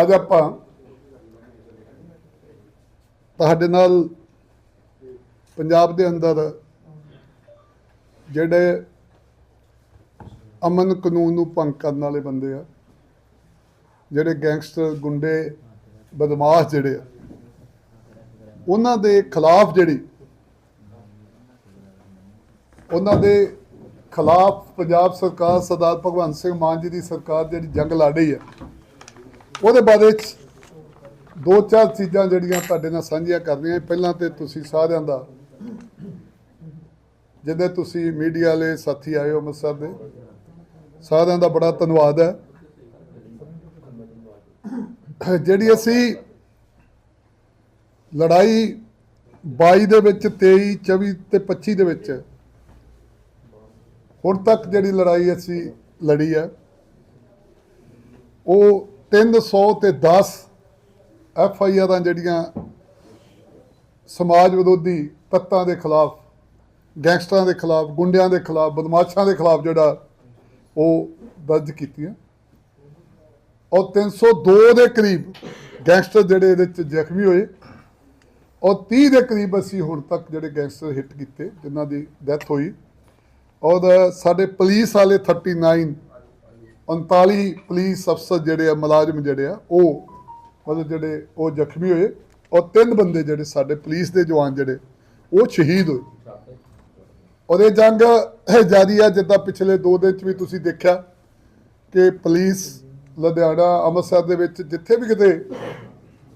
ਅੱਜ ਆਪਾਂ ਤੁਹਾਡੇ ਨਾਲ ਪੰਜਾਬ ਦੇ ਅੰਦਰ ਜਿਹੜੇ ਅਮਨ ਕਾਨੂੰਨ ਨੂੰ ਭੰਗ ਕਰਨ ਵਾਲੇ ਬੰਦੇ ਆ, ਜਿਹੜੇ ਗੈਂਗਸਟਰ ਗੁੰਡੇ, ਬਦਮਾਸ਼ ਜਿਹੜੇ ਆ, ਉਹਨਾਂ ਦੇ ਖਿਲਾਫ ਜਿਹੜੀ, ਉਹਨਾਂ ਦੇ ਖਿਲਾਫ ਪੰਜਾਬ ਸਰਕਾਰ ਸਰਦਾਰ ਭਗਵੰਤ ਸਿੰਘ ਮਾਨ ਜੀ ਦੀ ਸਰਕਾਰ ਜਿਹੜੀ ਜੰਗ ਲੜ ਰਹੀ ਹੈ ਉਹਦੇ ਬਾਰੇ ਚ ਦੋ ਚਾਰ ਚੀਜ਼ਾਂ ਜਿਹੜੀਆਂ ਤੁਹਾਡੇ ਨਾਲ ਸਾਂਝੀਆਂ ਕਰਨੀਆਂ ਪਹਿਲਾਂ ਤੇ ਤੁਸੀਂ ਸਾਰਿਆਂ ਦਾ। ਜਿਹਦੇ ਤੁਸੀਂ ਮੀਡੀਆ ਵਾਲੇ ਸਾਥੀ ਆਏ ਹੋ ਅੰਮ੍ਰਿਤਸਰ ਦੇ, ਸਾਰਿਆਂ ਦਾ ਬੜਾ ਧੰਨਵਾਦ ਹੈ। ਜਿਹੜੀ ਅਸੀਂ ਲੜਾਈ 22 ਦੇ ਵਿੱਚ 23 24 ਤੇ 25 ਦੇ ਵਿੱਚ, ਹੁਣ ਤੱਕ ਜਿਹੜੀ ਲੜਾਈ ਅਸੀਂ ਲੜੀ ਹੈ, ਉਹ 300 ਤੇ 10 ਐਫ ਆਈ ਆਰਾਂ ਜਿਹੜੀਆਂ ਸਮਾਜ ਵਿਰੋਧੀ ਤੱਤਾਂ ਦੇ ਖਿਲਾਫ, ਗੈਂਗਸਟਰਾਂ ਦੇ ਖਿਲਾਫ, ਗੁੰਡਿਆਂ ਦੇ ਖਿਲਾਫ, ਬਦਮਾਸ਼ਾਂ ਦੇ ਖਿਲਾਫ ਜਿਹੜਾ ਉਹ ਦਰਜ ਕੀਤੀਆਂ। ਔਰ 302 ਦੇ ਕਰੀਬ ਗੈਂਗਸਟਰ ਜਿਹੜੇ ਇਹਦੇ ਚ ਜ਼ਖਮੀ ਹੋਏ। ਔਰ 30 ਦੇ ਕਰੀਬ ਅਸੀਂ ਹੁਣ ਤੱਕ ਜਿਹੜੇ ਗੈਂਗਸਟਰ ਹਿੱਟ ਕੀਤੇ, ਜਿਨ੍ਹਾਂ ਦੀ ਡੈਥ ਹੋਈ। ਔਰ ਸਾਡੇ ਪੁਲਿਸ ਵਾਲੇ 39 39 ਪੁਲਿਸ ਅਫਸਰ ਜਿਹੜੇ ਆ, ਮੁਲਾਜ਼ਮ ਜਿਹੜੇ ਆ, ਉਹ ਮਤਲਬ ਜਿਹੜੇ ਉਹ ਜ਼ਖਮੀ ਹੋਏ ਔਰ ਤਿੰਨ ਬੰਦੇ ਜਿਹੜੇ ਸਾਡੇ ਪੁਲਿਸ ਦੇ ਜਵਾਨ ਜਿਹੜੇ, ਉਹ ਸ਼ਹੀਦ ਹੋਏ। ਔਰ ਇਹ ਜੰਗ ਜਾਰੀ ਆ, ਜਿੱਦਾਂ ਪਿਛਲੇ ਦੋ ਦਿਨ ਚ ਵੀ ਤੁਸੀਂ ਦੇਖਿਆ ਕਿ ਪੁਲਿਸ ਲੁਧਿਆਣਾ, ਅੰਮ੍ਰਿਤਸਰ ਦੇ ਵਿੱਚ ਜਿੱਥੇ ਵੀ ਕਿਤੇ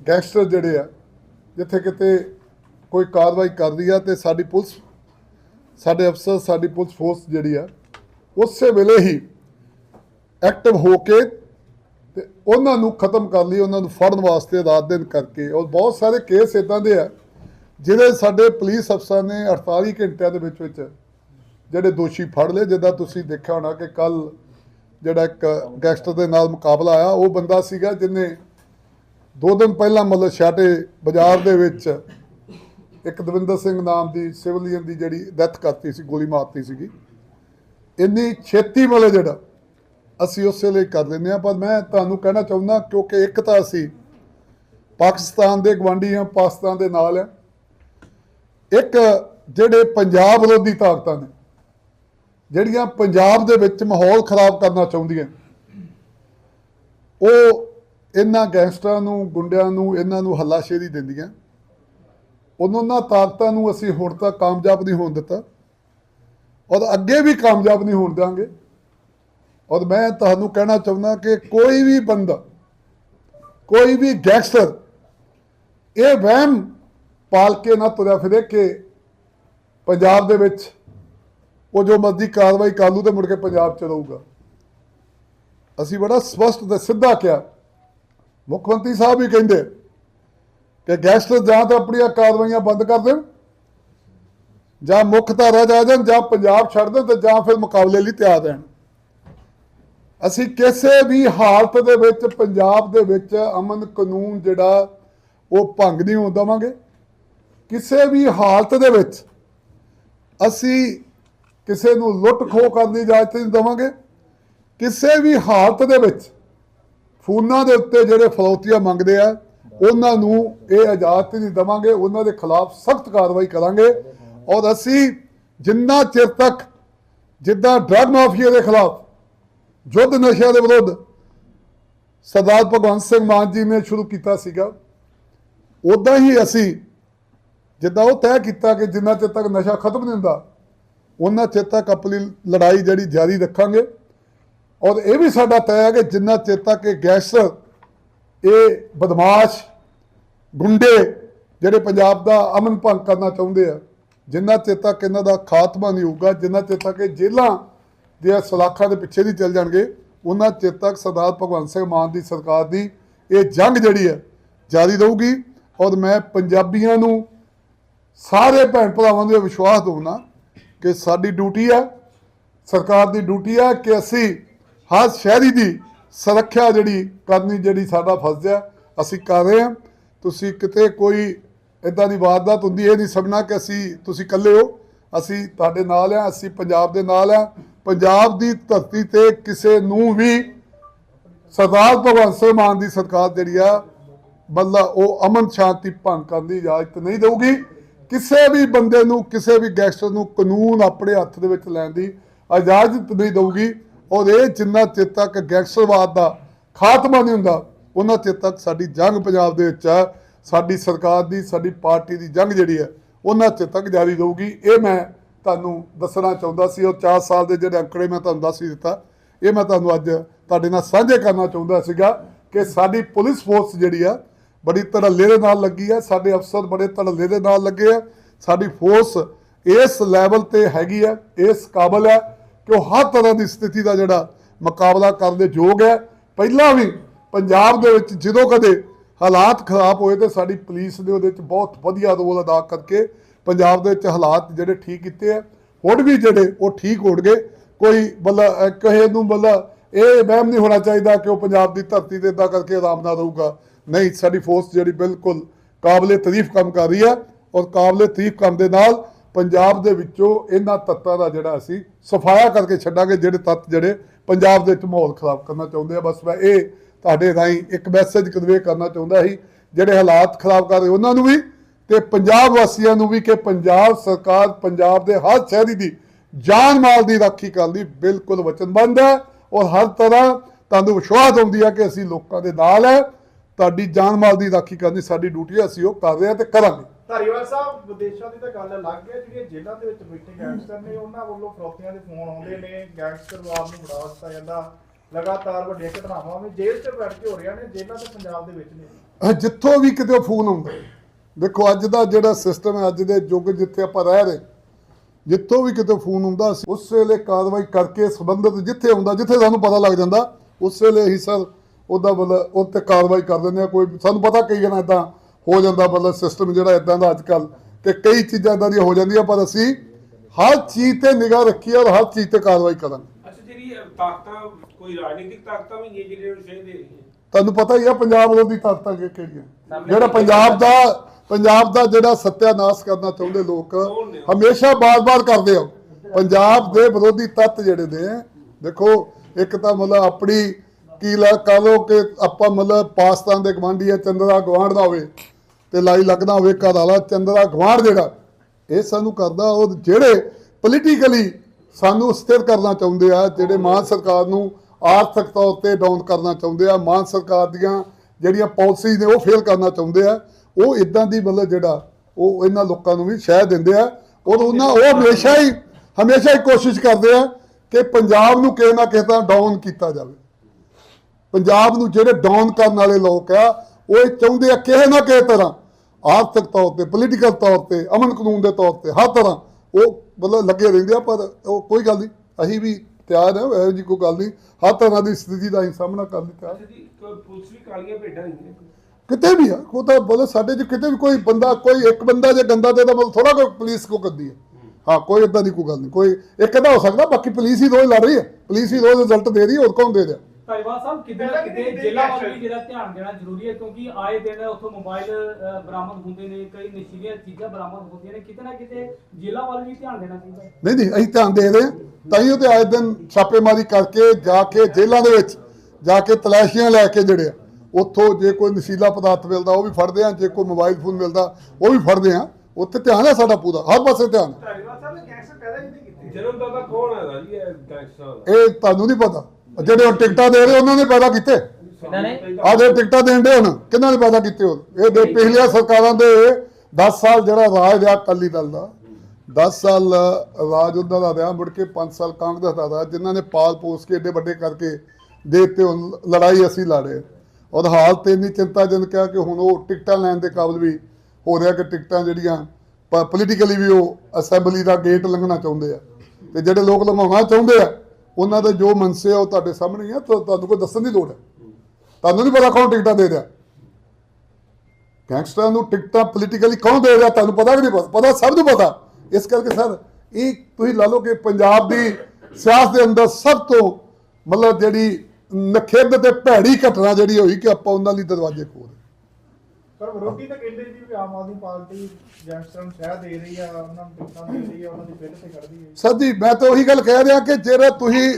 ਗੈਂਗਸਟਰ ਜਿਹੜੇ ਆ, ਜਿੱਥੇ ਕਿਤੇ ਕੋਈ ਕਾਰਵਾਈ ਕਰਦੀ ਆ, ਤੇ ਸਾਡੀ ਪੁਲਿਸ, ਸਾਡੇ ਅਫਸਰ, ਸਾਡੀ ਪੁਲਿਸ ਫੋਰਸ ਜਿਹੜੀ ਆ, ਉਸੇ ਵੇਲੇ ਹੀ ਐਕਟਿਵ ਹੋ ਕੇ ਤੇ ਉਹਨਾਂ ਨੂੰ ਖਤਮ ਕਰ ਲਈ, ਉਹਨਾਂ ਨੂੰ ਫੜਨ ਵਾਸਤੇ ਰਾਤ ਦਿਨ ਕਰਕੇ। ਔਰ ਬਹੁਤ ਸਾਰੇ ਕੇਸ ਇਦਾਂ ਦੇ ਆ, ਜਿਹੜੇ ਸਾਡੇ ਪੁਲਿਸ ਅਫਸਰਾਂ ਨੇ 48 ਘੰਟਿਆਂ ਦੇ ਵਿੱਚ ਵਿੱਚ ਜਿਹੜੇ ਦੋਸ਼ੀ ਫੜ ਲਏ। ਜਿੱਦਾਂ ਤੁਸੀਂ ਦੇਖਿਆ ਹੋਣਾ ਕਿ ਕੱਲ ਜਿਹੜਾ ਇੱਕ ਗੈਂਗਸਟਰ ਦੇ ਨਾਲ ਮੁਕਾਬਲਾ ਆਇਆ, ਉਹ ਬੰਦਾ ਸੀਗਾ ਜਿਹਨੇ ਦੋ ਦਿਨ ਪਹਿਲਾਂ ਮਤਲਬ ਛਾਟੇ ਬਾਜ਼ਾਰ ਦੇ ਵਿੱਚ ਇੱਕ ਦਵਿੰਦਰ ਸਿੰਘ ਨਾਮ ਦੀ ਸਿਵਲੀਅਨ ਦੀ ਜਿਹੜੀ ਡੈਥ ਕਰਤੀ ਸੀ, ਗੋਲੀ ਮਾਰਤੀ ਸੀਗੀ। ਇੰਨੀ ਛੇਤੀ ਮਤਲਬ ਜਿਹੜਾ ਅਸੀਂ ਉਸੇ ਲਈ ਕਰ ਦਿੰਦੇ ਆ ਪਰ ਮੈਂ ਤੁਹਾਨੂੰ ਕਹਿਣਾ ਚਾਹੁੰਦਾ ਕਿਉਂਕਿ ਇੱਕ ਤਾਂ ਅਸੀਂ ਪਾਕਿਸਤਾਨ ਦੇ ਗਵਾਂਢੀ ਹਾਂ, ਪਾਕਿਸਤਾਨ ਦੇ ਨਾਲ ਹੈ। ਇੱਕ ਜਿਹੜੇ ਪੰਜਾਬ ਵਿਰੋਧੀ ਤਾਕਤਾਂ ਨੇ, ਜਿਹੜੀਆਂ ਪੰਜਾਬ ਦੇ ਵਿੱਚ ਮਾਹੌਲ ਖਰਾਬ ਕਰਨਾ ਚਾਹੁੰਦੀਆਂ, ਉਹ ਇਹਨਾਂ ਗੈਂਗਸਟਰਾਂ ਨੂੰ, ਗੁੰਡਿਆਂ ਨੂੰ, ਇਹਨਾਂ ਨੂੰ ਹੱਲਾਸ਼ੇਰੀ ਦਿੰਦੀਆਂ। ਉਹਨਾਂ ਉਹਨਾਂ ਤਾਕਤਾਂ ਨੂੰ ਅਸੀਂ ਹੁਣ ਤੱਕ ਕਾਮਯਾਬ ਨਹੀਂ ਹੋਣ ਦਿੱਤਾ। ਔਰ ਅੱਗੇ ਵੀ ਕਾਮਯਾਬ ਨਹੀਂ ਹੋਣ ਦਿਆਂਗੇ। ਔਰ ਮੈਂ ਤੁਹਾਨੂੰ ਕਹਿਣਾ ਚਾਹੁੰਦਾ ਕਿ ਕੋਈ ਵੀ ਬੰਦਾ, ਕੋਈ ਵੀ ਗੈਂਗਸਟਰ ਇਹ ਵਹਿਮ ਪਾਲ ਕੇ ਨਾ ਤੁਰਿਆ ਫਿਰੇ ਕਿ ਪੰਜਾਬ ਦੇ ਵਿੱਚ ਉਹ ਜੋ ਮਰਜ਼ੀ ਕਾਰਵਾਈ ਕਾਲੂ ਲੂ ਤੇ ਮੁੜ ਕੇ ਪੰਜਾਬ ਚ ਰਹੂਗਾ। ਅਸੀਂ ਬੜਾ ਸਪਸ਼ਟ ਤੇ ਸਿੱਧਾ ਕਿਹਾ। ਮੁੱਖ ਮੰਤਰੀ ਸਾਹਿਬ ਵੀ ਕਹਿੰਦੇ ਕਿ ਗੈਂਗਸਟਰ ਜਾਂ ਤਾਂ ਆਪਣੀਆਂ ਕਾਰਵਾਈਆਂ ਬੰਦ ਕਰ ਦੇਣ, ਜਾਂ ਮੁੱਖ ਧਾਰਾ ਜਾ ਜਾਣ, ਜਾਂ ਪੰਜਾਬ ਛੱਡ ਦੇਣ ਤੇ ਜਾਂ ਫਿਰ ਮੁਕਾਬਲੇ ਲਈ ਤਿਆਰ ਰਹਿਣ। ਅਸੀਂ ਕਿਸੇ ਵੀ ਹਾਲਤ ਦੇ ਵਿੱਚ, ਪੰਜਾਬ ਦੇ ਵਿੱਚ ਅਮਨ ਕਾਨੂੰਨ ਜਿਹੜਾ, ਉਹ ਭੰਗ ਨਹੀਂ ਹੋਣ ਦੇਵਾਂਗੇ। ਕਿਸੇ ਵੀ ਹਾਲਤ ਦੇ ਵਿੱਚ ਅਸੀਂ ਕਿਸੇ ਨੂੰ ਲੁੱਟ ਖੋਹ ਕਰਨ ਦੀ ਇਜਾਜ਼ਤ ਨਹੀਂ ਦੇਵਾਂਗੇ। ਕਿਸੇ ਵੀ ਹਾਲਤ ਦੇ ਵਿੱਚ ਫੋਨਾਂ ਦੇ ਉੱਤੇ ਜਿਹੜੇ ਫਰੌਤੀਆਂ ਮੰਗਦੇ ਆ, ਉਹਨਾਂ ਨੂੰ ਇਹ ਇਜਾਜ਼ਤ ਨਹੀਂ ਦੇਵਾਂਗੇ। ਉਹਨਾਂ ਦੇ ਖਿਲਾਫ ਸਖਤ ਕਾਰਵਾਈ ਕਰਾਂਗੇ। ਔਰ ਅਸੀਂ ਜਿੰਨਾ ਚਿਰ ਤੱਕ ਜਿੱਦਾਂ ਡਰਗ ਮਾਫੀਆ ਦੇ ਖਿਲਾਫ ਯੁੱਧ ਨਸ਼ਿਆਂ ਦੇ ਵਿਰੁੱਧ ਸਰਦਾਰ ਭਗਵੰਤ ਸਿੰਘ ਮਾਨ ਜੀ ਨੇ ਸ਼ੁਰੂ ਕੀਤਾ ਸੀਗਾ। ਉਦਾਂ ਹੀ ਅਸੀਂ ਜਿੱਦਾਂ ਉਹ ਤੈਅ ਕੀਤਾ ਕਿ ਜਿੰਨਾ ਚਿਰ ਤੱਕ ਨਸ਼ਾ ਖਤਮ ਨਹੀਂ ਹੁੰਦਾ ਉਹਨਾਂ ਚਿਰ ਤੱਕ ਆਪਣੀ ਲੜਾਈ ਜਿਹੜੀ ਜਾਰੀ ਰੱਖਾਂਗੇ। ਔਰ ਇਹ ਵੀ ਸਾਡਾ ਤੈਅ ਹੈ ਕਿ ਜਿੰਨਾ ਚਿਰ ਤੱਕ ਇਹ ਗੈਂਗਸਟਰ, ਇਹ ਬਦਮਾਸ਼ ਗੁੰਡੇ ਜਿਹੜੇ ਪੰਜਾਬ ਦਾ ਅਮਨ ਭੰਗ ਕਰਨਾ ਚਾਹੁੰਦੇ ਆ, ਜਿੰਨਾ ਚਿਰ ਤੱਕ ਇਹਨਾਂ ਦਾ ਖਾਤਮਾ ਨਹੀਂ ਹੋਊਗਾ, ਜਿੰਨਾ ਚਿਰ ਤੱਕ ਇਹ ਜੇਲ੍ਹਾਂ ਦੇ ਸਲਾਖਾਂ ਦੇ ਪਿੱਛੇ ਨਹੀਂ ਚੱਲ ਜਾਣਗੇ, ਉਹਨਾਂ ਚਿਰ ਤੱਕ ਸਰਦਾਰ ਭਗਵੰਤ ਸਿੰਘ ਮਾਨ ਦੀ ਸਰਕਾਰ ਦੀ ਇਹ ਜੰਗ ਜਿਹੜੀ ਹੈ ਜਾਰੀ ਰਹੂਗੀ ਔਰ ਮੈਂ ਪੰਜਾਬੀਆਂ ਨੂੰ ਸਾਰੇ ਭੈਣ ਭਰਾਵਾਂ ਨੂੰ ਇਹ ਵਿਸ਼ਵਾਸ ਦਊਂਗਾ ਕਿ ਸਾਡੀ ਡਿਊਟੀ ਹੈ, ਸਰਕਾਰ ਦੀ ਡਿਊਟੀ ਹੈ ਕਿ ਅਸੀਂ ਹਰ ਸ਼ਹਿਰੀ ਦੀ ਸੁਰੱਖਿਆ ਜਿਹੜੀ ਕਰਨੀ, ਜਿਹੜੀ ਸਾਡਾ ਫਰਜ਼ ਹੈ, ਅਸੀਂ ਕਰ ਰਹੇ ਹਾਂ। ਤੁਸੀਂ ਕਿਤੇ ਕੋਈ ਇਦਾਂ ਦੀ ਵਾਰਦਾਤ ਹੁੰਦੀ, ਇਹ ਨਹੀਂ ਸਮਝਣਾ ਕਿ ਅਸੀਂ, ਤੁਸੀਂ ਇਕੱਲੇ ਹੋ, ਅਸੀਂ ਤੁਹਾਡੇ ਨਾਲ ਆ ਅਸੀਂ ਪੰਜਾਬ ਦੇ ਨਾਲ ਆ ਪੰਜਾਬ ਦੀ ਧਰਤੀ ਤੇ ਕਿਸੇ ਨੂੰ ਵੀ ਸਰਦਾਰ ਭਗਵੰਤ ਸਿੰਘ ਮਾਨ ਦੀ ਸਰਕਾਰ ਜਿਹੜੀ ਆ ਮਤਲਬ ਉਹ ਅਮਨ ਸ਼ਾਂਤੀ ਭੰਗ ਕਰਨ ਦੀ ਇਜਾਜ਼ਤ ਨਹੀਂ ਦੇਊਗੀ। ਕਿਸੇ ਵੀ ਬੰਦੇ ਨੂੰ, ਕਿਸੇ ਵੀ ਗੈਂਗਸਟਰ ਨੂੰ ਕਾਨੂੰਨ ਆਪਣੇ ਹੱਥ ਦੇ ਵਿੱਚ ਲੈਣ ਦੀ ਇਜਾਜ਼ਤ ਨਹੀਂ ਦੇਊਗੀ। ਔਰ ਇਹ ਜਿੰਨਾ ਚਿਰ ਤੱਕ ਗੈਂਗਸਟਰਵਾਦ ਦਾ ਖਾਤਮਾ ਨਹੀਂ ਹੁੰਦਾ, ਉਹਨਾਂ ਚਿਰ ਤੱਕ ਸਾਡੀ ਜੰਗ ਪੰਜਾਬ ਦੇ ਵਿੱਚ ਆ, ਸਾਡੀ ਸਰਕਾਰ ਦੀ, ਸਾਡੀ ਪਾਰਟੀ ਦੀ ਜੰਗ ਜਿਹੜੀ ਹੈ ਉਹਨਾਂ ਚਿਰ ਤੱਕ ਜਾਰੀ ਰਹੂਗੀ। ਇਹ ਮੈਂ ਤੁਹਾਨੂੰ ਦੱਸਣਾ ਚਾਹੁੰਦਾ ਸੀ, ਉਹ 4 ਸਾਲ ਦੇ ਜਿਹੜੇ ਅੰਕੜੇ ਮੈਂ ਤੁਹਾਨੂੰ ਦੱਸ ਹੀ ਦਿੱਤਾ। ਇਹ ਮੈਂ ਤੁਹਾਨੂੰ ਅੱਜ ਤੁਹਾਡੇ ਨਾਲ ਸਾਂਝੇ ਕਰਨਾ ਚਾਹੁੰਦਾ ਸੀਗਾ ਕਿ ਸਾਡੀ ਪੁਲਿਸ ਫੋਰਸ ਜਿਹੜੀ ਆ, ਬੜੀ ਧੜੱਲੇ ਦੇ ਨਾਲ ਲੱਗੀ ਆ, ਸਾਡੇ ਅਫਸਰ ਬੜੇ ਧੜੱਲੇ ਦੇ ਨਾਲ ਲੱਗੇ ਆ। ਸਾਡੀ ਫੋਰਸ ਇਸ ਲੈਵਲ ਤੇ ਹੈਗੀ ਆ, ਇਸ ਕਾਬਲ ਹੈ ਕਿ ਉਹ ਹਰ ਤਰ੍ਹਾਂ ਦੀ ਸਥਿਤੀ ਦਾ ਜਿਹੜਾ ਮੁਕਾਬਲਾ ਕਰਨ ਦੇ ਯੋਗ ਹੈ ਪਹਿਲਾਂ ਵੀ ਪੰਜਾਬ ਦੇ ਵਿੱਚ ਜਦੋਂ ਕਦੇ ਹਾਲਾਤ ਖਰਾਬ ਹੋਏ ਤੇ ਸਾਡੀ ਪੁਲਿਸ ਨੇ ਉਹਦੇ ਵਿੱਚ ਬਹੁਤ ਵਧੀਆ ਰੋਲ ਅਦਾ ਕਰਕੇ ਪੰਜਾਬ ਦੇ ਵਿੱਚ ਹਾਲਾਤ ਜਿਹੜੇ ਠੀਕ ਕੀਤੇ ਆ, ਹੁਣ ਵੀ ਜਿਹੜੇ ਉਹ ਠੀਕ ਹੋਣਗੇ, ਕੋਈ ਮਤਲਬ ਕਹੇ ਨੂੰ ਮਤਲਬ ਇਹ ਵਹਿਮ ਨਹੀਂ ਹੋਣਾ ਚਾਹੀਦਾ ਕਿ ਉਹ ਪੰਜਾਬ ਦੀ ਧਰਤੀ ਤੇ ਇਦਾਂ ਕਰਕੇ ਆਰਾਮ ਨਾਲ ਰਹੂਗਾ ਨਹੀਂ, ਸਾਡੀ ਫੋਰਸ ਜਿਹੜੀ ਬਿਲਕੁਲ ਕਾਬਲੇ ਤਾਰੀਫ ਕੰਮ ਕਰ ਰਹੀ ਹੈ ਔਰ ਕਾਬਲੇ ਤਾਰੀਫ ਕੰਮ ਦੇ ਨਾਲ ਪੰਜਾਬ ਦੇ ਵਿੱਚੋਂ ਇਹਨਾਂ ਤੱਤਾਂ ਦਾ ਜਿਹੜਾ ਅਸੀਂ ਸਫਾਇਆ ਕਰਕੇ ਛੱਡਾਂਗੇ, ਜਿਹੜੇ ਤੱਤ ਜਿਹੜੇ ਪੰਜਾਬ ਦੇ ਵਿੱਚ ਮਾਹੌਲ ਖਰਾਬ ਕਰਨਾ ਚਾਹੁੰਦੇ ਆ। ਬਸ ਮੈਂ ਇਹ ਤੁਹਾਡੇ ਰਾਹੀਂ ਇੱਕ ਮੈਸੇਜ ਕਨਵੇ ਕਰਨਾ ਚਾਹੁੰਦਾ ਸੀ, ਜਿਹੜੇ ਹਾਲਾਤ ਖਰਾਬ ਕਰ ਰਹੇ ਉਹਨਾਂ ਨੂੰ ਵੀ ਤੇ ਪੰਜਾਬ ਵਾਸੀਆਂ ਨੂੰ ਵੀ ਕਿ ਪੰਜਾਬ ਸਰਕਾਰ ਪੰਜਾਬ ਦੇ ਹਰ ਸ਼ਹਿਰੀ ਦੀ ਜਾਨ ਮਾਲ ਦੀ ਰਾਖੀ ਕਰਨ ਲਈ ਬਿਲਕੁਲ ਵਚਨਬੱਧ ਹੈ ਔਰ ਹਰ ਤਰ੍ਹਾਂ ਤੁਹਾਨੂੰ ਵਿਸ਼ਵਾਸ ਹੁੰਦੀ ਹੈ ਕਿ ਅਸੀਂ ਲੋਕਾਂ ਦੇ ਨਾਲ ਹੈ। ਤੁਹਾਡੀ ਜਾਨ ਮਾਲ ਦੀ ਰਾਖੀ ਕਰਨੀ ਸਾਡੀ ਡਿਊਟੀ ਹੈ ਅਸੀਂ ਉਹ ਕਰ ਰਹੇ ਹਾਂ ਤੇ ਕਰਾਂਗੇ। ਧਾਰੀਵਾਲ ਸਾਹਿਬ ਵਿਦੇਸ਼ਾਂ ਦੀ ਤਾਂ ਗੱਲ ਅਲੱਗ ਹੈ ਜਿਹੜੀਆਂ ਜੇਲ੍ਹਾਂ ਦੇ ਵਿੱਚ ਬੈਠੇ ਗੈਂਗਸਟਰ ਨੇ ਉਹਨਾਂ ਵੱਲੋਂ ਫਰੋਤੀਆਂ ਦੇ ਫੋਨ ਆਉਂਦੇ ਨੇ ਗੈਂਗਸਟਰਵਾਦ ਨੂੰ ਬੜਾ ਦਿੱਤਾ ਜਾਂਦਾ ਲਗਾਤਾਰ ਵੱਡੀਆਂ ਘਟਨਾਵਾਂ ਵੀ ਜੇਲ੍ਹ 'ਚ ਬੈਠ ਕੇ ਹੋ ਰਹੀਆਂ ਨੇ ਜੇਲ੍ਹਾਂ ਤੇ ਪੰਜਾਬ ਦੇ ਵਿੱਚ ਨੇ ਜਿੱਥੋਂ ਵੀ ਕਿਤੇ ਫੋਨ ਆਉਂਦਾ ਦੇਖੋ ਅੱਜ ਦਾ ਜਿਹੜਾ ਸਿਸਟਮ ਹੈ ਅੱਜ ਦੇ ਯੁੱਗ ਜਿੱਥੇ ਆਪਾਂ ਰਹਿ ਰਹੇ ਜਿੱਥੋਂ ਵੀ ਕਿਤੇ ਫੋਨ ਆਉਂਦਾ ਅਸੀਂ ਉਸ ਵੇਲੇ ਕਾਰਵਾਈ ਕਰਕੇ ਸੰਬੰਧਿਤ ਜਿੱਥੇ ਆਉਂਦਾ ਜਿੱਥੇ ਸਾਨੂੰ ਪਤਾ ਲੱਗ ਜਾਂਦਾ ਉਸ ਵੇਲੇ ਹੀ ਸਰ ਉਹਦਾ ਮਤਲਬ ਉਹ ਤੇ ਕਾਰਵਾਈ ਕਰ ਦਿੰਦੇ ਆ ਕੋਈ ਸਾਨੂੰ ਪਤਾ ਕਈ ਜਣਾ ਇਦਾਂ ਹੋ ਜਾਂਦਾ ਮਤਲਬ ਸਿਸਟਮ ਜਿਹੜਾ ਇਦਾਂ ਦਾ ਅੱਜ ਕੱਲ ਕਿ ਕਈ ਚੀਜ਼ਾਂ ਇਦਾਂ ਦੀਆਂ ਹੋ ਜਾਂਦੀਆਂ ਪਰ ਅਸੀਂ ਹਰ ਚੀਜ਼ ਤੇ ਨਿਗਾਹ ਰੱਖੀ ਔਰ ਹਰ ਚੀਜ਼ ਤੇ ਕਾਰਵਾਈ ਕਰਾਂਗੇ। ਅੱਛਾ ਜਿਹੜੀ ਇਹ ਤਾਕਤਾਂ ਕੋਈ ਰਾਜਨੀਤਿਕ ਤਾਕਤਾਂ ਵੀ ਨੇ ਜਿਹੜੇ ਨੂੰ ਸਹਿ ਦੇ ਰਹੀਆਂ? ਤੁਹਾਨੂੰ ਪਤਾ ਹੀ ਆ ਪੰਜਾਬ ਵਿਰੋਧੀ ਤਾਕਤਾਂ ਕਿਹੜੀਆਂ? ਜਿਹੜਾ ਪੰਜਾਬ ਦਾ ਪੰਜਾਬ ਦਾ ਜਿਹੜਾ ਸੱਤਿਆਨਾਸ਼ ਕਰਨਾ ਚਾਹੁੰਦੇ ਲੋਕ ਹਮੇਸ਼ਾ ਬਾਰ-ਬਾਰ ਕਰਦੇ ਆ। ਪੰਜਾਬ ਦੇ ਵਿਰੋਧੀ ਤੱਤ ਜਿਹੜੇ ਨੇ ਦੇਖੋ ਇੱਕ ਤਾਂ ਮਤਲਬ ਆਪਣੀ ਕੀ ਲਾ ਕਹ ਕਿ ਆਪਾਂ ਮਤਲਬ ਪਾਕਿਸਤਾਨ ਦੇ ਗਵਾਂਢੀ ਆ ਚੰਦਰਾ ਗਵਾਂਢ ਦਾ ਹੋਵੇ ਤੇ ਲਾਈ ਲੱਗਦਾ ਹੋਵੇ ਵਾਲਾ ਚੰਦਰਾ ਗਵਾਂਢ ਜਿਹੜਾ ਇਹ ਸਾਨੂੰ ਕਰਦਾ ਉਹ ਜਿਹੜੇ ਪੋਲੀਟੀਕਲੀ ਸਾਨੂੰ ਸਥਿਰ ਕਰਨਾ ਚਾਹੁੰਦੇ ਆ ਜਿਹੜੇ ਮਾਨ ਸਰਕਾਰ ਨੂੰ ਆਰਥਿਕ ਤੌਰ ਤੇ ਡਾਊਨ ਕਰਨਾ ਚਾਹੁੰਦੇ ਆ ਮਾਨ ਸਰਕਾਰ ਦੀਆਂ ਜਿਹੜੀਆਂ ਪਾਲਿਸੀਜ਼ ਨੇ ਉਹ ਫੇਲ ਕਰਨਾ ਚਾਹੁੰਦੇ ਆ। ਉਹ ਇਦਾਂ ਦੀ ਮਤਲਬ ਜਿਹੜਾ ਉਹ ਇਹਨਾਂ ਲੋਕਾਂ ਨੂੰ ਵੀ ਸ਼ਹਿ ਦਿੰਦੇ ਆ। ਔਰ ਉਹਨਾਂ ਉਹ ਹਮੇਸ਼ਾ ਹੀ ਹਮੇਸ਼ਾ ਹੀ ਕੋਸ਼ਿਸ਼ ਕਰਦੇ ਆ ਕਿ ਪੰਜਾਬ ਨੂੰ ਕਿਸੇ ਨਾ ਕਿਸੇ ਤਰ੍ਹਾਂ ਡਾਊਨ ਕੀਤਾ ਜਾਵੇ। ਪੰਜਾਬ ਨੂੰ ਜਿਹੜੇ ਡਾਊਨ ਕਰਨ ਵਾਲੇ ਲੋਕ ਆ, ਉਹ ਚਾਹੁੰਦੇ ਆ ਕਿਸੇ ਨਾ ਕਿਸੇ ਤਰ੍ਹਾਂ ਆਰਥਿਕ ਤੌਰ ਤੇ ਪੋਲੀਟੀਕਲ ਤੌਰ ਤੇ, ਅਮਨ ਕਾਨੂੰਨ ਦੇ ਤੌਰ ਤੇ, ਹਰ ਤਰ੍ਹਾਂ ਉਹ ਮਤਲਬ ਲੱਗੇ ਰਹਿੰਦੇ ਆ, ਪਰ ਉਹ ਕੋਈ ਗੱਲ ਨਹੀਂ, ਅਸੀਂ ਵੀ ਤਿਆਰ ਹਾਂ, ਇਹੋ ਜੀ ਕੋਈ ਗੱਲ ਨਹੀਂ, ਹਰ ਤਰ੍ਹਾਂ ਦੀ ਸਥਿਤੀ ਦਾ ਅਸੀਂ ਸਾਹਮਣਾ ਕਰਨ ਲਈ ਤਿਆਰ ਪੁਲਿਸ ਵੀ ਕਾਲੀਆਂ ਭੇਡਾਂ ਨਹੀਂ ਕਿਤੇ ਵੀ ਆ ਉਹ ਤਾਂ ਬੋਲੇ ਸਾਡੇ ਚ ਕਿਤੇ ਵੀ ਕੋਈ ਬੰਦਾ ਕੋਈ ਇੱਕ ਬੰਦਾ ਜੇ ਗੰਦਾ ਤਾਂ ਮਤਲਬ ਥੋੜਾ ਕੋਈ ਪੁਲਿਸ ਕੋ ਕਰਦੀ ਹੈ। ਹਾਂ ਕੋਈ ਇਦਾਂ ਦੀ ਕੋਈ ਗੱਲ ਨਹੀਂ ਕੋਈ ਇੱਕ ਤਾਂ ਹੋ ਸਕਦਾ ਬਾਕੀ ਪੁਲਿਸ ਹੀ ਰੋਜ਼ ਲੜ ਰਹੀ ਹੈ ਪੁਲਿਸ ਹੀ ਰੋਜ਼ ਰਿਜ਼ਲਟ ਦੇ ਰਹੀ ਹੈ ਹੋਰ ਕੌਣ ਦੇ ਰਿਹਾ? ਧਾਰੀਵਾਲ ਸਾਹਿਬ ਕਿਤੇ ਨਾ ਕਿਤੇ ਜੇਲ੍ਹਾਂ ਵੱਲ ਕੈਸ਼ ਵੀ ਜਿਹੜਾ ਧਿਆਨ ਦੇਣਾ ਜ਼ਰੂਰੀ ਹੈ ਕਿਉਂਕਿ ਆਏ ਦਿਨ ਉੱਥੋਂ ਮੋਬਾਈਲ ਅ, ਬਰਾਮਦ ਹੁੰਦੇ ਨੇ ਕਈ ਨਸ਼ੀਲੀਆਂ ਚੀਜ਼ਾਂ ਬਰਾਮਦ ਹੁੰਦੀਆਂ ਨੇ ਕਿਤੇ ਨਾ ਕਿਤੇ ਜੇਲ੍ਹਾਂ ਵੱਲ ਵੀ ਧਿਆਨ ਦੇਣਾ ਚਾਹੀਦਾ ਹੈ। ਨਹੀਂ ਨਹੀਂ ਅਸੀਂ ਧਿਆਨ ਦੇ ਰਹੇ ਹਾਂ ਤਾਂ ਹੀ ਉਹ ਤੇ ਆਏ ਦਿਨ ਛਾਪੇਮਾਰੀ ਕਰਕੇ ਜਾ ਕੇ ਜੇਲ੍ਹਾਂ ਦੇ ਵਿੱਚ ਜਾ ਕੇ ਤਲਾਸ਼ੀਆਂ ਲੈ ਕੇ ਜਿਹੜੇ ਆ ਉੱਥੋਂ ਜੇ ਕੋਈ ਨਸ਼ੀਲਾ ਪਦਾਰਥ ਮਿਲਦਾ ਉਹ ਵੀ ਫੜਦੇ ਆ ਜੇ ਕੋਈ ਮੋਬਾਈਲ ਫੋਨ ਮਿਲਦਾ ਉਹ ਵੀ ਫੜਦੇ ਆ। ਉੱਥੇ ਧਿਆਨ ਹੈ ਸਾਡਾ ਪੂਰਾ ਹਰ ਪਾਸੇ ਧਿਆਨ ਹੈ। ਧਾਰੀਵਾਲ ਸਾਹਿਬ ਨੇ ਗੈਂਗਸਟਰ ਪੈਦਾ ਹੀ ਨਹੀਂ ਕੀਤੇ। ਜਨਮ ਦਾਤਾ ਕੌਣ ਹੈ ਜੀ ਇਹ ਗੈਂਗਸਟਰ ਦਾ ਇਹ ਤੁਹਾਨੂੰ ਨਹੀਂ ਪਤਾ। ਜਿਹੜੇ ਉਹ ਟਿਕਟਾਂ ਦੇ ਰਹੇ ਉਹਨਾਂ ਨੇ ਪੈਦਾ ਕੀਤੇ। ਕਿਹਨਾਂ ਨੇ? ਆਹ ਜਿਹੜੇ ਟਿਕਟਾਂ ਦੇਣ ਦੇ ਹੁਣ ਕਿਹਨਾਂ ਨੇ ਪੈਦਾ ਕੀਤੇ ਹੋ ਇਹ ਦੇ ਪਿਛਲੀਆਂ ਸਰਕਾਰਾਂ ਦੇ 10 ਸਾਲ ਜਿਹੜਾ ਰਾਜ ਰਿਹਾ ਅਕਾਲੀ ਦਲ ਦਾ 10 ਸਾਲ ਰਾਜ ਉਹਨਾਂ ਦਾ ਰਿਹਾ ਮੁੜ ਕੇ 5 ਸਾਲ ਕਾਂਗਰਸ ਦਾ ਰਿਹਾ ਜਿਨ੍ਹਾਂ ਨੇ ਪਾਲ ਪੋਸ ਕੇ ਏਡੇ ਵੱਡੇ ਕਰਕੇ ਦੇਤੇ ਹੁਣ ਲੜਾਈ ਅਸੀਂ ਲੜੇ ਔਰ ਹਾਲਤ ਇੰਨੀ ਚਿੰਤਾਜਨਕ ਹੈ ਕਿ ਹੁਣ ਉਹ ਟਿਕਟਾਂ ਲੈਣ ਦੇ ਕਾਬਲ ਵੀ ਹੋ ਰਿਹਾ ਕਿ ਟਿਕਟਾਂ ਜਿਹੜੀਆਂ ਪੋਲੀਟੀਕਲੀ ਵੀ ਉਹ ਅਸੈਂਬਲੀ ਦਾ ਗੇਟ ਲੰਘਣਾ ਚਾਹੁੰਦੇ ਆ। ਤੇ ਜਿਹੜੇ ਲੋਕ ਲੰਘਾਉਣਾ ਚਾਹੁੰਦੇ ਆ, ਉਹਨਾਂ ਦੇ ਜੋ ਮਨਸੇ ਆ ਉਹ ਤੁਹਾਡੇ ਸਾਹਮਣੇ ਆ ਤੁਹਾਨੂੰ ਕੋਈ ਦੱਸਣ ਦੀ ਲੋੜ ਹੈ ਤੁਹਾਨੂੰ ਨਹੀਂ ਪਤਾ ਕੌਣ ਟਿਕਟਾਂ ਦੇ ਰਿਹਾ। ਗੈਂਗਸਟਰਾਂ ਨੂੰ ਟਿਕਟਾਂ ਪੋਲੀਟੀਕਲੀ ਕੌਣ ਦੇ ਰਿਹਾ, ਤੁਹਾਨੂੰ ਪਤਾ ਕਿ ਨਹੀਂ ਪਤਾ। ਪਤਾ ਸਭ ਨੂੰ ਪਤਾ। ਇਸ ਕਰਕੇ ਸਰ, ਇਹ ਤੁਸੀਂ ਲਾ ਲਓ ਕਿ ਪੰਜਾਬ ਦੀ ਸਿਆਸਤ ਦੇ ਅੰਦਰ ਸਭ ਤੋਂ ਮਤਲਬ ਜਿਹੜੀ ਨਖੇਧ ਤੇ ਭੈੜੀ ਘਟਨਾ ਜਿਹੜੀ ਹੋਈ ਕਿ ਆਪਾਂ ਉਹਨਾਂ ਲਈ ਦਰਵਾਜ਼ੇ ਖੋਲ ਪਰ ਵਿਰੋਧੀ ਤਾਂ ਕਹਿੰਦੇ ਜੀ ਵੀ ਆਮ ਆਦਮੀ ਪਾਰਟੀ ਗੈਂਗਸਟਰਾਂ ਨੂੰ ਸ਼ਹਿ ਦੇ ਰਹੀ ਆ ਉਹਨਾਂ ਨੂੰ ਟਿਕਟਾਂ ਦੇ ਰਹੀ ਆ ਉਹਨਾਂ ਦੀ ਬਿੱਲ ਤੇ ਖੜਦੀ ਹੈ ਸਰ ਜੀ ਮੈਂ ਤਾਂ ਉਹੀ ਗੱਲ ਕਹਿ ਰਿਹਾ ਕਿ ਜਿਹੜਾ ਤੁਸੀਂ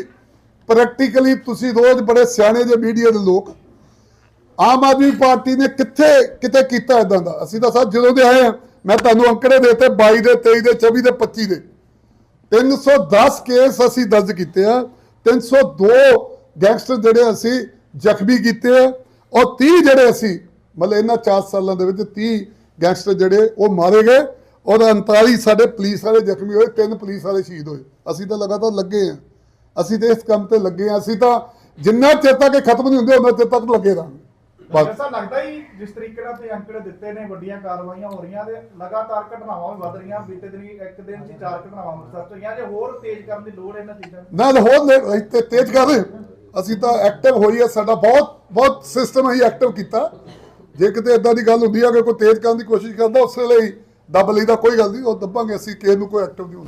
ਪ੍ਰੈਕਟੀਕਲੀ ਤੁਸੀਂ ਰੋਜ਼ ਬੜੇ ਸਿਆਣੇ ਜਿਹੇ ਮੀਡੀਆ ਦੇ ਲੋਕ ਆਮ ਆਦਮੀ ਪਾਰਟੀ ਨੇ ਕਿੱਥੇ ਕਿਤੇ ਕੀਤਾ ਇਦਾਂ ਦਾ? ਅਸੀਂ ਤਾਂ ਸਭ ਜਦੋਂ ਦੇ ਆਏ ਆ ਮੈਂ ਤੁਹਾਨੂੰ ਅੰਕੜੇ ਦੇਤੇ 22 ਦੇ 23 ਦੇ 24 ਦੇ 25 ਦੇ। 310 ਕੇਸ ਅਸੀਂ ਦਰਜ ਕੀਤੇ ਆ 302 ਗੈਂਗਸਟਰ ਜਿਹੜੇ ਅਸੀਂ ਜ਼ਖਮੀ ਕੀਤੇ ਆ ਔਰ 30 ਜਿਹੜੇ ਅਸੀਂ ਮਤਲਬ ਇਹਨਾਂ 4 ਸਾਲਾਂ ਦੇ ਵਿੱਚ 30 ਗੈਂਗਸਟਰ ਜਿਹੜੇ ਉਹ ਮਾਰੇ ਗਏ ਔਰ 39 ਸਾਡੇ ਪੁਲਿਸ ਵਾਲੇ ਜ਼ਖਮੀ ਹੋਏ ਤਿੰਨ ਪੁਲਿਸ ਵਾਲੇ ਸ਼ਹੀਦ ਹੋਏ। ਅਸੀਂ ਤਾਂ ਲਗਾਤਾਰ ਲੱਗੇ ਆ। ਅਸੀਂ ਤੇ ਇਸ ਕੰਮ ਤੇ ਲੱਗੇ ਆ। ਅਸੀਂ ਤਾਂ ਜਿੰਨਾ ਚਿਰ ਤੱਕ ਖਤਮ ਨਹੀਂ ਹੁੰਦੇ ਉਹਨਾਂ ਚਿਰ ਤੱਕ ਲੱਗੇ ਰਹਾਂਗੇ। ਬਸ। ਐਸਾ ਲੱਗਦਾ ਹੀ ਜਿਸ ਤਰੀਕੇ ਨਾਲ ਤੇ ਅੰਕੜੇ ਦਿੱਤੇ ਨੇ ਵੱਡੀਆਂ ਕਾਰਵਾਈਆਂ ਹੋ ਰਹੀਆਂ ਤੇ ਲਗਾਤਾਰ ਘਟਨਾਵਾਂ ਵੀ ਵੱਧ ਰਹੀਆਂ ਬੀਤੇ ਦਿਨੀ ਇੱਕ ਦਿਨ 'ਚ ਚਾਰ ਘਟਨਾਵਾਂ ਅੰਮ੍ਰਿਤਸਰ 'ਚ ਹੋਈਆਂ ਜੇ ਹੋਰ ਤੇਜ਼ ਕਰਨ ਦੀ ਲੋੜ ਹੈ ਇਹਨਾਂ ਚੀਜ਼ਾਂ ਨੂੰ ਨਾ ਹੋਰ ਨੇ- ਅਸੀਂ ਤੇ ਤੇਜ਼ ਕਰ ਰਹੇ। ਹਾਂ। ਅਸੀਂ ਤਾਂ ਐਕਟਿਵ ਹੋਈ ਹੈ ਸਾਡਾ ਬਹੁਤ ਬਹੁਤ ਸਿਸਟਮ ਅਸੀਂ ਐਕਟਿਵ ਕੀਤਾ। ਜੇ ਕਿਤੇ ਇਦਾਂ ਦੀ ਗੱਲ ਹੁੰਦੀ ਹੈ ਕਿ ਕੋਈ ਤੇਜ਼ ਕਰਨ ਦੀ ਕੋਸ਼ਿਸ਼ ਕਰਦਾ, ਉਸ ਵੇਲੇ ਹੀ ਦੱਬ ਲਈਦਾ e ਕੋਈ ਗੱਲ ਨਹੀਂ, ਉਹ ਦੱਬਾਂਗੇ ਅਸੀਂ, ਕਿਸੇ ਨੂੰ ਕੋਈ ਐਕਟਿਵ ਨਹੀਂ ਹੁੰਦਾ।